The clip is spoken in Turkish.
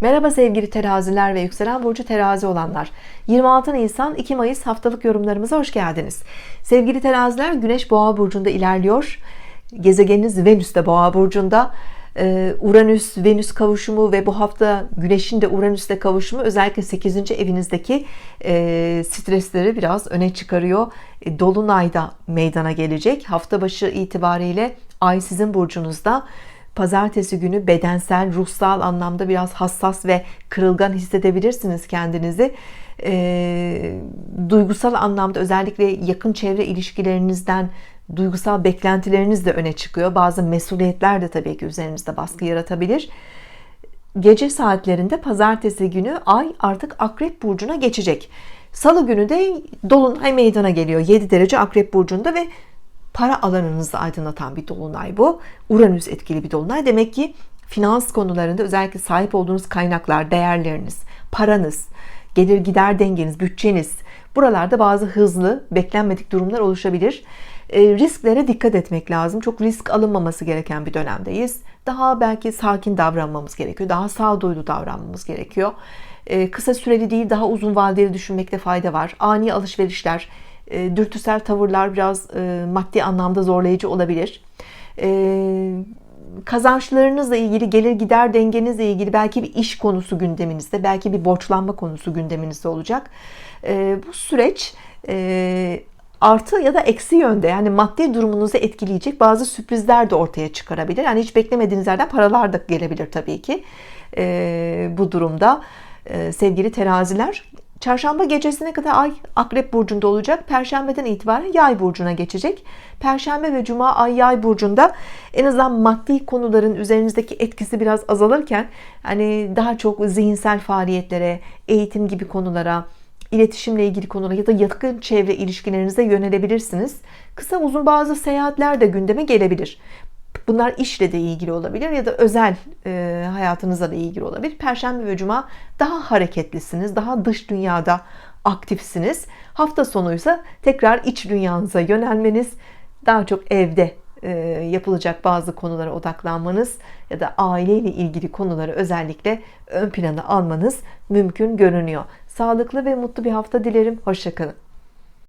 Merhaba sevgili teraziler ve yükselen burcu terazi olanlar. 26 Nisan 2 Mayıs haftalık yorumlarımıza hoş geldiniz. Sevgili teraziler Güneş boğa burcunda ilerliyor. Gezegeniniz Venüs de boğa burcunda. Ee, Uranüs Venüs kavuşumu ve bu hafta Güneş'in de Uranüs'le kavuşumu özellikle 8. evinizdeki e, stresleri biraz öne çıkarıyor. E, Dolunay'da meydana gelecek. Hafta başı itibariyle Ay sizin burcunuzda Pazartesi günü bedensel, ruhsal anlamda biraz hassas ve kırılgan hissedebilirsiniz kendinizi. E, duygusal anlamda özellikle yakın çevre ilişkilerinizden duygusal beklentileriniz de öne çıkıyor. Bazı mesuliyetler de tabii ki üzerinizde baskı yaratabilir. Gece saatlerinde pazartesi günü ay artık akrep burcuna geçecek. Salı günü de dolunay meydana geliyor. 7 derece akrep burcunda ve para alanınızı aydınlatan bir dolunay bu. Uranüs etkili bir dolunay. Demek ki finans konularında özellikle sahip olduğunuz kaynaklar, değerleriniz, paranız, gelir gider dengeniz, bütçeniz buralarda bazı hızlı, beklenmedik durumlar oluşabilir. E, risklere dikkat etmek lazım. Çok risk alınmaması gereken bir dönemdeyiz. Daha belki sakin davranmamız gerekiyor. Daha sağduyulu davranmamız gerekiyor. E, kısa süreli değil, daha uzun vadeli düşünmekte fayda var. Ani alışverişler, e, dürtüsel tavırlar biraz e, maddi anlamda zorlayıcı olabilir. E, kazançlarınızla ilgili gelir gider dengenizle ilgili belki bir iş konusu gündeminizde belki bir borçlanma konusu gündeminizde olacak. Bu süreç artı ya da eksi yönde yani maddi durumunuzu etkileyecek bazı sürprizler de ortaya çıkarabilir. Yani hiç beklemediğiniz yerden paralar da gelebilir tabii ki bu durumda. Sevgili teraziler Çarşamba gecesine kadar ay akrep burcunda olacak. Perşembeden itibaren yay burcuna geçecek. Perşembe ve cuma ay yay burcunda en azından maddi konuların üzerinizdeki etkisi biraz azalırken hani daha çok zihinsel faaliyetlere, eğitim gibi konulara, iletişimle ilgili konulara ya da yakın çevre ilişkilerinize yönelebilirsiniz. Kısa uzun bazı seyahatler de gündeme gelebilir. Bunlar işle de ilgili olabilir ya da özel e, hayatınızla da ilgili olabilir. Perşembe ve Cuma daha hareketlisiniz, daha dış dünyada aktifsiniz. Hafta sonuysa tekrar iç dünyanıza yönelmeniz, daha çok evde e, yapılacak bazı konulara odaklanmanız ya da aileyle ilgili konuları özellikle ön plana almanız mümkün görünüyor. Sağlıklı ve mutlu bir hafta dilerim. Hoşçakalın.